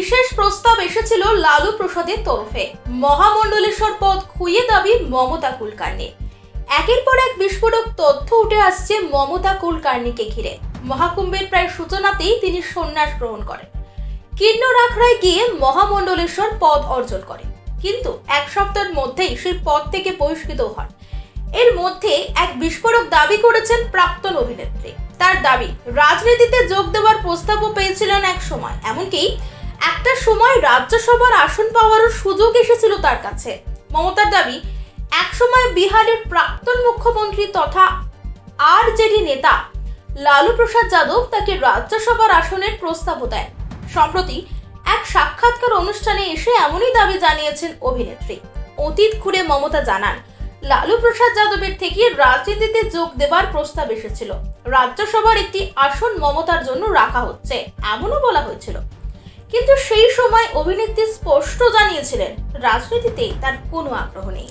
বিশেষ প্রস্তাব এসেছিল লালু প্রসাদের তরফে। মহামণ্ডলেশ্বর পদ খুইয়ে দাবি মমতা কুলকার্নি একের পর এক বিস্ফোরক তথ্য উঠে আসছে মমতা কুলকার্নিকে ঘিরে। মহাকুম্ভের প্রায় সূচনাতেই তিনি সন্ন্যাস গ্রহণ করেন। কিন্নর আখড়ায় গিয়ে মহামণ্ডলেশ্বর পদ অর্জন করেন। কিন্তু এক সপ্তাহের মধ্যেই সেই পদ থেকে বহিষ্কৃত হন। এর মধ্যে এক বিস্ফোরক দাবি করেছেন প্রাক্তন অভিনেত্রী। তার দাবি, রাজনীতিতে যোগ দেওয়ার প্রস্তাবও পেয়েছিলেন এক সময়। এমনকি একটা সময় রাজ্যসভার আসন পাওয়ারও সুযোগ এসেছিল তার কাছে। মমতার দাবি, একসময় বিহারের প্রাক্তন মুখ্যমন্ত্রী তথা আরজেডি নেতা লালু প্রসাদ যাদব তাকে রাজ্যসভার আসনের প্রস্তাবও দেন সম্প্রতি এক সাক্ষাৎকার অনুষ্ঠানে এসে এমনই দাবি জানিয়েছেন অভিনেত্রী। অতীত ঘুরে মমতা জানান, লালু প্রসাদ যাদবের থেকে রাজনীতিতে যোগ দেবার প্রস্তাব এসেছিল। রাজ্যসভার একটি আসন মমতার জন্য রাখা হচ্ছে, এমনও বলা হয়েছিল। কিন্তু সেই সময় অভিনেত্রী স্পষ্ট জানিয়েছিলেন রাজনীতিতে তার কোনো আগ্রহ নেই।